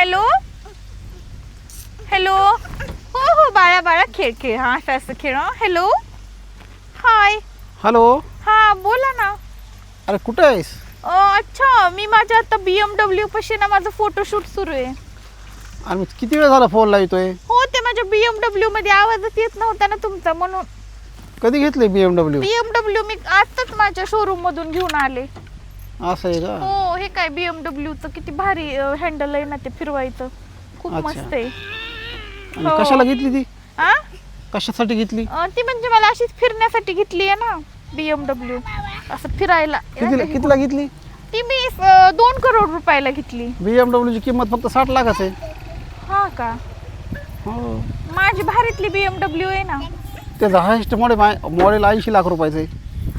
Hello hello हो हो बाळा बाळा खेळ खेळ हा असं असं खेळ. हॅलो हाय हॅलो हा बोला ना अरे कुठे आहेस? अ, अच्छा मी माझ्या आता बीएमडब्ल्यू पाशी ना माझं फोटोशूट सुरू आहे. अरे मी किती वेळ झाला फोन लावतोय? हो ते माझ्या बीएमडब्ल्यू मध्ये आवाजच येत नव्हता ना तुमचा म्हणून. कधी घेतली बी एम डब्ल्यू बीएमडब्ल्यू मी आताच माझ्या शोरूम मधून घेऊन आले. असं आहे का? हो हे काय BMW चं किती भारी हँडल आहे ना ते फिरवायचं. खूप अच्छा. मस्त आहे. आणि हो. कशाला घेतली ती? आ? कशासाठी घेतली? अ, ती म्हणजे मला अशीच फिरण्यासाठी घेतली आहे ना बीएमडब्ल्यू असं फिरायला. कितीला कितीला घेतली? ती मी अ, दोन करोड रुपयाला घेतली. बी एम डब्ल्यूची किंमत फक्त साठ लाखाच आहे. हा का? हो. माझी भारीतली बीएमडब्ल्यू आहे ना. त्याचं हायस्ट मॉडेल मॉडेल ऐंशी लाख रुपयाचं आहे.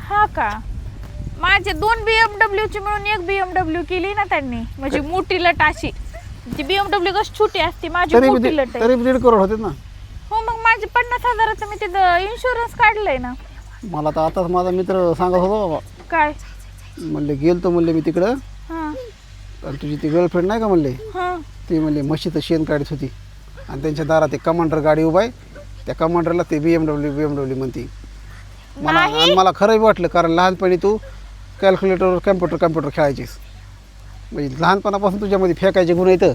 हा का? माझे दोन बीएमडब्ल्यू ची मिळून एक बीएमडब्ल्यू केली ना त्यांनी. म्हणजे मोठी लट अशी. ती बीएमडब्ल्यू कशी छोटी असते माझी तरी बी मोठी दीड- लट आहे. तरी बी दीड करोड होते ना. हो मग माझे पन्नास हजाराचं मी तिथं इन्शुरन्स काढलंय ना. मला तर आताच माझा मित्र सांगत होता बाबा. काय? म्हणले गेलतो म्हणले मी तिकडं. हा. आणि तुझी ती गर्लफ्रेंड नाही का म्हणले? हा. ती म्हणले म्हशीचं शेण काढत होती. आणि त्यांच्या दारात एक कमांडर गाडी उभा आहे. त्या कमांडरला ते B M W B M W म्हणते. मला. आणि मला खरंही वाटलं कारण लहानपणी तू कॅल्क्युलेटरवर कॅम्प्युटर कॅम्प्युटर खेळायचीस. म्हणजे लहानपणापासून तुझ्यामध्ये फेकायचे गुण येतं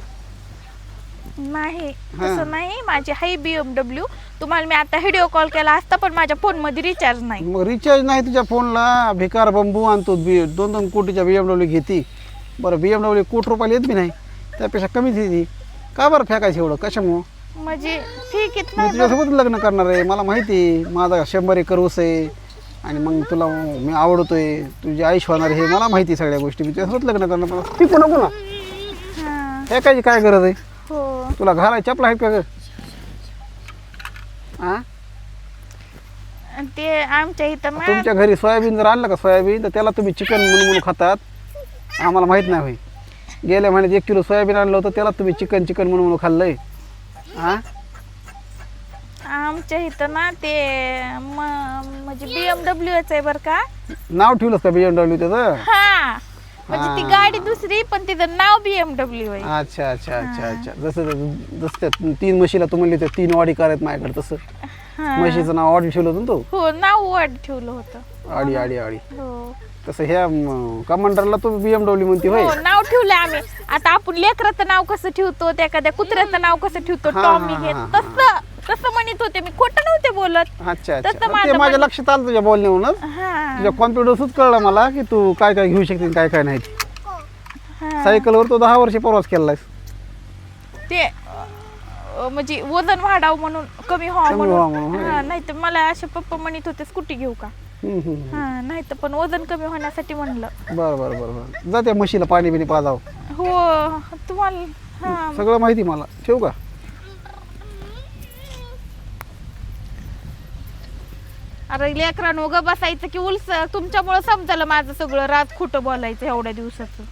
नाही. तसं नाही. माझी हाय बीएमडब्ल्यू तुम्हाला मी आता व्हिडिओ कॉल केला असता पण माझ्या फोनमध्ये रिचार्ज नाही. मग रिचार्ज नाही तुझ्या फोनला भिकार बंबू आणतो. बी दोन दोन कोटीच्या बी एम डब्ल्यू घेते. बरं बी एम डब्ल्यू कोटी रुपयाला येत बी नाही. त्यापेक्षा कमीच येते का बरं फेकायचं एवढं? कशामुळं? म्हणजे ठीक आहे मी तुझ्यासोबत लग्न करणार आहे. मला माहिती आहे. माझा शंभर एकर ऊस आहे. आणि मग तुला मी आवडतोय तुझी आयुष होणार आहे हे मला माहिती आहे सगळ्या गोष्टी. मी तुझ्यासोबत लग्न करणार मला ठीक नको ना. हा, हे काय काय गरज आहे? हो. तुला घालाय चपला आहेत का ग? हा ते आमच्या इथं मा- तुमच्या घरी सोयाबीन जर आणलं का सोयाबीन तर त्याला तुम्ही चिकन म्हणून म्हणून खातात. आम्हाला माहीत नाही होय. गेल्या महिन्यात एक किलो सोयाबीन आणलं होतं त्याला तुम्ही चिकन चिकन म्हणून म्हणून खाल्लंय. हा आमच्या इथं ना ते म- म्हणजे बीएमडब्ल्यूच आहे बरं का. नाव ठेवलंस का बी एम डब्ल्यू त्याचं? हा. म्हणजे ती. गाडी दुसरी पण तिचं नाव बीएमडब्ल्यू आहे. अच्छा अच्छा अच्छा अच्छा. जसं जसं त्या तीन म्हशीला तू म्हणली त्या तीन वाडी करायत माझ्याकडे तसं. हा. म्हशीचं नाव ऑडी ठेवलं होतं ना तू? हो नाव वाढ ठेवलं होतं. आडी आडी आडी. हो. तसं ह्या कमांडरला तू बी एम डब्ल्यू म्हणते होय? हो नाव ठेवलं आम्ही. आता आपण लेकराचं नाव कसं ठेवतो त्या एखाद्या कुत्र्याचं नाव कसं ठेवतो हा, टॉमी हा, हे हा, तसं. तसं म्हणत होते मी. खोटं नव्हते बोलत. अच्छा तसं अच्छा माझं ते माझ्या मन- लक्षात आलं तुझ्या बोलण्यावरूनच हा. तुझ्या कॉन्फिडन्सच कळलं मला की तू काय काय घेऊ शकते आणि काय काय नाही. हा. सायकलवर तो दहा वर्षे प्रवास केलायस. ते अं, म्हणजे वजन वाढावं म्हणून कमी व्हावं कमी व्हावं म्हणून म्हणून, हा नाही तर मला असे पप्पा म्हणत होते स्कूटी घेऊ का. हा नाही तर पण वजन कमी होण्यासाठी म्हणलं. बरं बरं बरं बरं. जा त्या म्हशीला पाणी बिणी पाजाव. हो तुम्हाला हा. सगळं माहिती मला. ठेवू का? अरे लेकरांनो ग बसायचं की उलस तुमच्यामुळं समजलं माझं सगळं. रात खोटं बोलायचं एवढ्या दिवसाचं.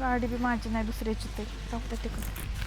गाडी बी माझी नाही दुसऱ्याची ते जाऊ दे तिकडं.